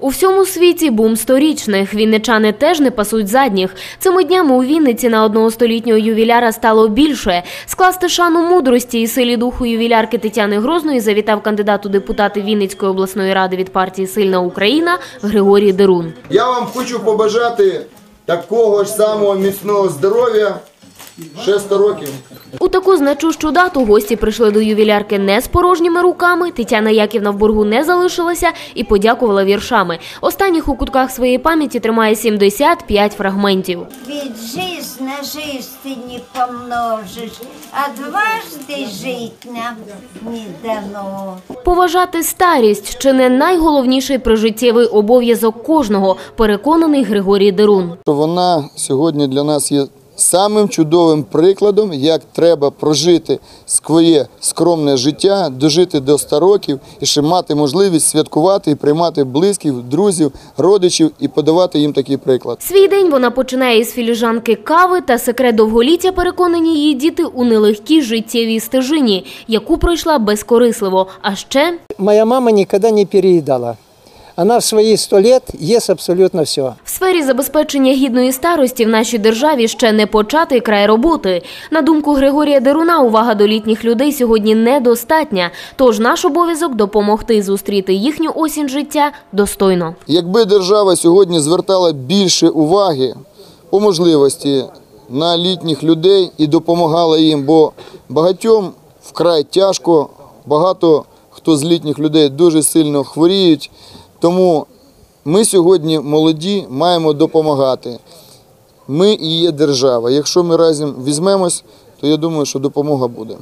У всьому світі бум сторічних. Вінничани теж не пасуть задніх. Цими днями у Вінниці на одного столітнього ювіляра стало більше. Скласти шану мудрості і силі духу ювілярки Тетяни Грозної завітав кандидат у депутати Вінницької обласної ради від партії Сильна Україна Григорій Дерун. Я вам хочу побажати такого ж самого міцного здоров'я ще 100 років. У таку значущу дату гості прийшли до ювілярки не з порожніми руками. Тетяна Яківна в боргу не залишилася і подякувала віршами. Останніх у кутках своєї пам'яті тримає 75 фрагментів. Ведь жизнь на жизнь ты не помножишь, а дважды жить нам не дано. Поважати старість чи не найголовніший прижиттєвий обов'язок кожного, переконаний Григорій Дерун. Вона сьогодні для нас є самим чудовим прикладом, як треба прожити своє скромне життя, дожити до 100 років і ще мати можливість святкувати і приймати близьких, друзів, родичів і подавати їм такий приклад. Свій день вона починає із філіжанки кави та секрет довголіття переконані її діти у нелегкій життєвій стежині, яку пройшла безкорисливо. А ще Моя мама никогда не переедала. Она в свои сто лет ест абсолютно все. В сфері забезпечення гідної старості в нашій державі ще не початий край роботи. На думку Григорія Деруна, увага до літніх людей сьогодні недостатня. Тож наш обов'язок допомогти зустріти їхню осінь життя достойно. Якби держава сьогодні звертала більше уваги по можливості на літніх людей і допомагала їм, бо багатьом вкрай тяжко, багато хто з літніх людей дуже сильно хворіють. Тому ми сьогодні молоді маємо допомагати. Ми і є держава. Якщо ми разом візьмемось, то я думаю, що допомога буде.